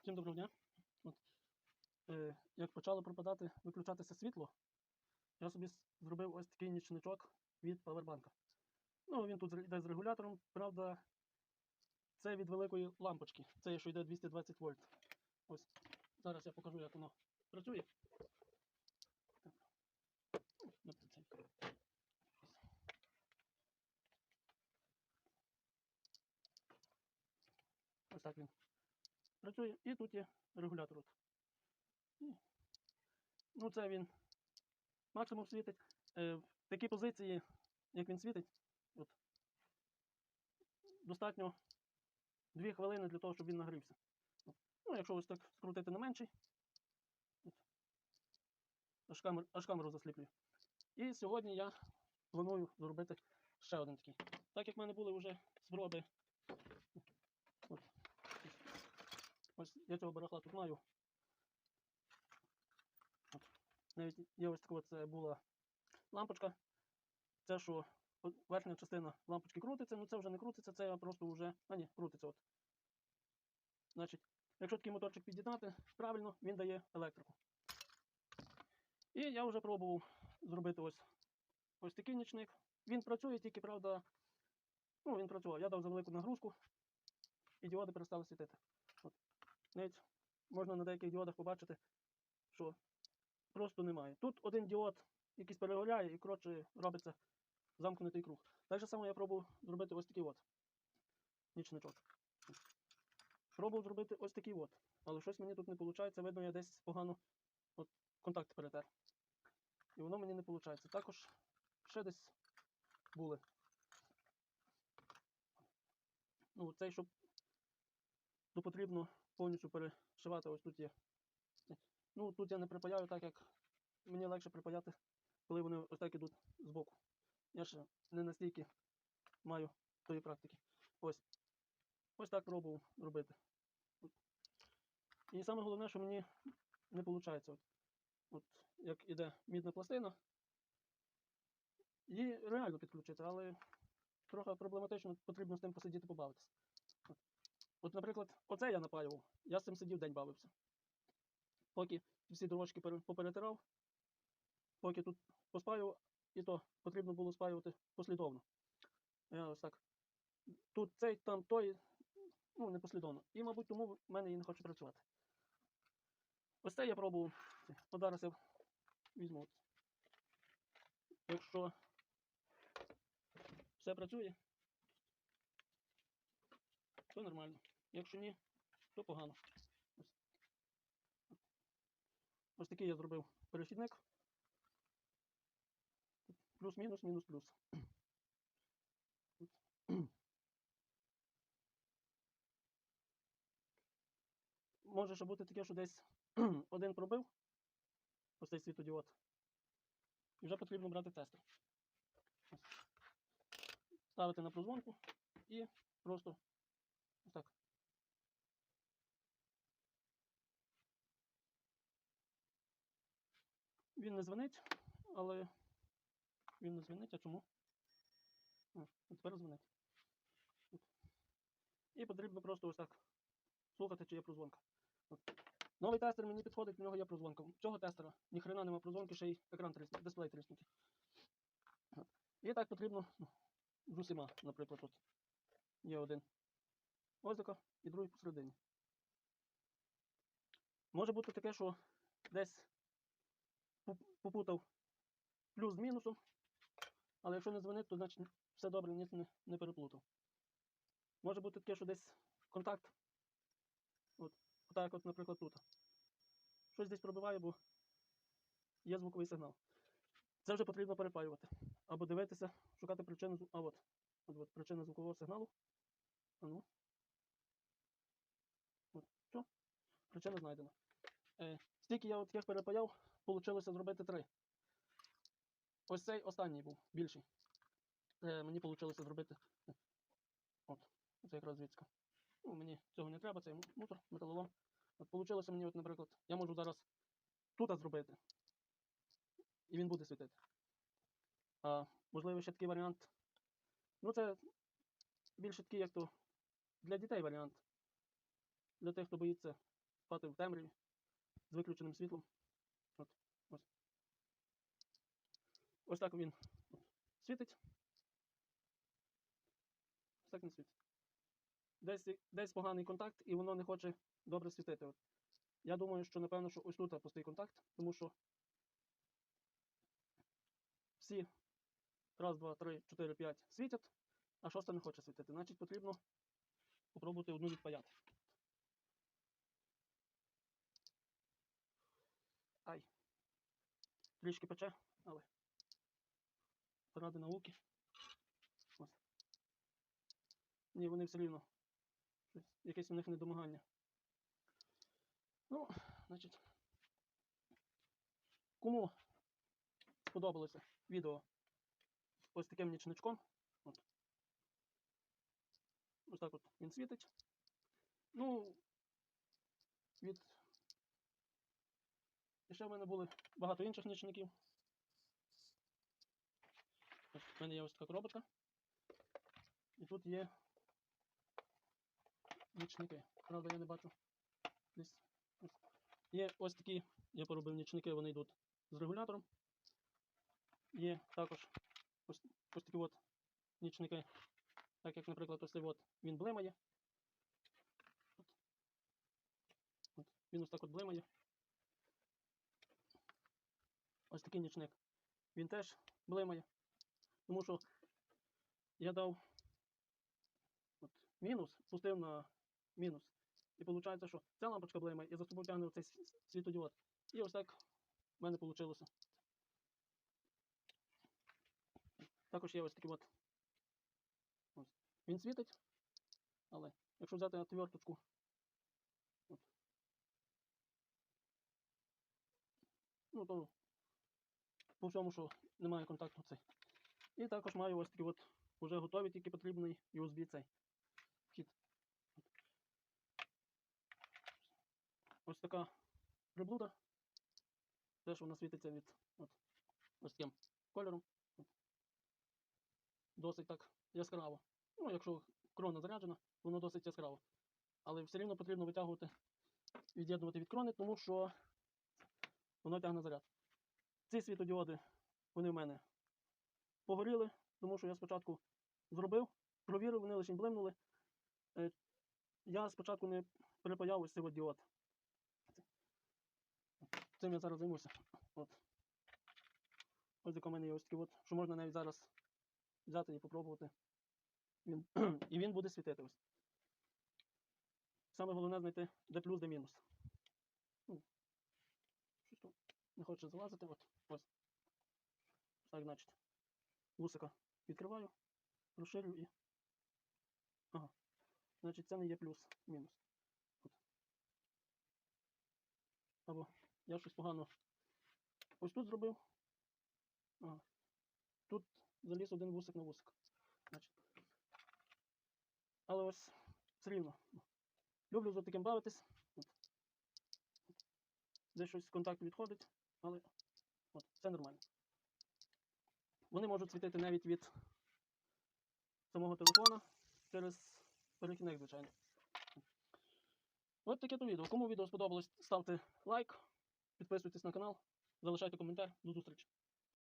Всім доброго дня. От, е, як почало пропадати, виключатися світло, я собі зробив ось такий нічничок від павербанка. Ну, він тут йде з регулятором, правда, це від великої лампочки. Це що йде 220 вольт. Ось. Зараз я покажу, як воно працює. Ну. Ось так він працює. І тут є регулятор. От. Ну, це він максимум світить. Е, в такій позиції, як він світить, от, достатньо 2 хвилини для того, щоб він нагрівся. Ну, якщо ось так скрутити на менший, от, аж, камер, аж камеру засліплює. І сьогодні я планую зробити ще один такий. Так як в мене були вже спроби. Я цього барахла тут маю. От. Навіть є ось така це була лампочка. Це що верхня частина лампочки крутиться, ну це вже не крутиться, це просто вже. А ні, крутиться. от. Значить, якщо такий моторчик під'єднати, правильно, він дає електрику. І я вже пробував зробити ось, ось такий нічник. Він працює, тільки, правда, ну, він працював. Я дав за велику нагрузку, і діоди перестали світити. Навіть можна на деяких діодах побачити, що просто немає. Тут один діод якийсь перегоряє і коротше робиться замкнутий круг. Так же само я пробував зробити ось такий от нічничок. Пробував зробити ось такий от. Але щось мені тут не виходить. Видно, я десь погано от, контакт перетер. І воно мені не виходить. Також ще десь були. Ну, цей, щоб то потрібно повністю перешивати. Ось тут є. Ну, тут я не припаяю, так як мені легше припаяти, коли вони ось так ідуть збоку. Я ще не настільки маю тої практики. Ось. Ось так пробував робити. І саме головне, що мені не виходить. От, от як іде мідна пластина, її реально підключити, але трохи проблематично, потрібно з тим посидіти побавитися. От. Наприклад, оце я напаював, я з цим сидів день бавився. Поки всі дорожки поперетирав, поки тут поспаював, і то потрібно було спаювати послідовно. Я ось так. Тут цей, там той, ну, не послідовно. І, мабуть, тому в мене і не хоче працювати. Ось це я пробував. От зараз я візьму. Якщо все працює, то нормально. Якщо ні, то погано. Ось, Ось такий я зробив перехідник. Плюс-мінус, мінус-плюс. Може ще бути таке, що десь один пробив ось цей світодіод. І вже потрібно брати тестер. Ставити на прозвонку і просто ось так. Він не дзвонить, але він не дзвонить, а чому? О, тепер дзвонить. І потрібно просто ось так слухати, чи є прозвонка. Новий тестер мені підходить, в нього є прозвонка. Цього тестера ніхрена нема прозвонки, ще й екран тріснутий, дисплей тріснутий. І так потрібно ну, з усіма, наприклад, тут є один озика і другий посередині. Може бути таке, що десь попутав плюс з мінусом, але якщо не дзвонить, то значить все добре, ніц не, не переплутав. Може бути таке, що десь контакт. От, отак, от, наприклад, тут. Щось десь пробиває, бо є звуковий сигнал. Це вже потрібно перепаювати. Або дивитися, шукати причину. А от, от, от причина звукового сигналу. А ну. От, що? Причина знайдена. Е, стільки я от їх перепаяв, вийшло зробити три. Ось цей останній був більший. Е, мені вийшло зробити. От, це якраз звідси. Ну, мені цього не треба, це мусор, металолом. От вийшло мені, от, наприклад, я можу зараз тут зробити. І він буде світити. А можливо, ще такий варіант. Ну, це більше такий, як то для дітей варіант. Для тих, хто боїться спати в темряві з виключеним світлом. От, ось. ось так він світить. Ось так він світить. Десь, десь поганий контакт, і воно не хоче добре світити. От. Я думаю, що напевно, що ось тут пустий контакт, тому що всі раз, два, три, чотири, п'ять світять, а шоста не хоче світити. Значить, потрібно попробувати одну відпаяти. Ай. Трішки пече, але ради науки. Ось. Ні, вони все рівно. Якесь у них недомагання. Ну, значить. Кому сподобалося відео ось таким нічничком. От. Ось так от він світить. Ну, від. І ще в мене були багато інших нічників. Ось в мене є ось така коробочка. І тут є нічники. Правда, я не бачу. Десь. Є ось такі, я поробив нічники, вони йдуть з регулятором. Є також ось, ось такі от нічники. Так як, наприклад, ось от він блимає. От. От. Він ось так от блимає. Ось такий нічник. Він теж блимає. Тому що я дав от, мінус, пустив на мінус. І виходить, що ця лампочка блимає і за собою тягне цей світодіод. І ось так в мене вийшло. Також є ось такий от. Ось. Він світить, але якщо взяти отверточку, от, ну то по всьому, що немає контакту цей. І також маю ось такий от вже готовий, тільки потрібний USB цей вхід. Ось така приблуда. Теж вона світиться від от, ось таким кольором. Досить так яскраво. Ну, якщо крона заряджена, воно досить яскраво. Але все рівно потрібно витягувати, від'єднувати від крони, тому що воно тягне заряд. Ці світодіоди, вони в мене погоріли, тому що я спочатку зробив, провірив, вони лише блимнули. Е, Я спочатку не перепаяв ось цей діод. Цим я зараз займуся. От. Ось в мене є ось такий от, що можна навіть зараз взяти і попробувати. Він, і він буде світити ось. Саме головне знайти де плюс, де мінус. Ну, щось тут не хоче залазити. От, ось. Так, значить. Вусика відкриваю, розширю і. Ага. Значить, це не є плюс, мінус. От. Або я щось погано ось тут зробив. Ага. Тут заліз один вусик на вусик. Значить. Але ось все рівно. Люблю за таким бавитись. Десь щось з контакту відходить, але от, все нормально. Вони можуть світити навіть від самого телефона через перехідник, звичайно. От таке то відео. Кому відео сподобалось, ставте лайк, підписуйтесь на канал, залишайте коментар. До зустрічі.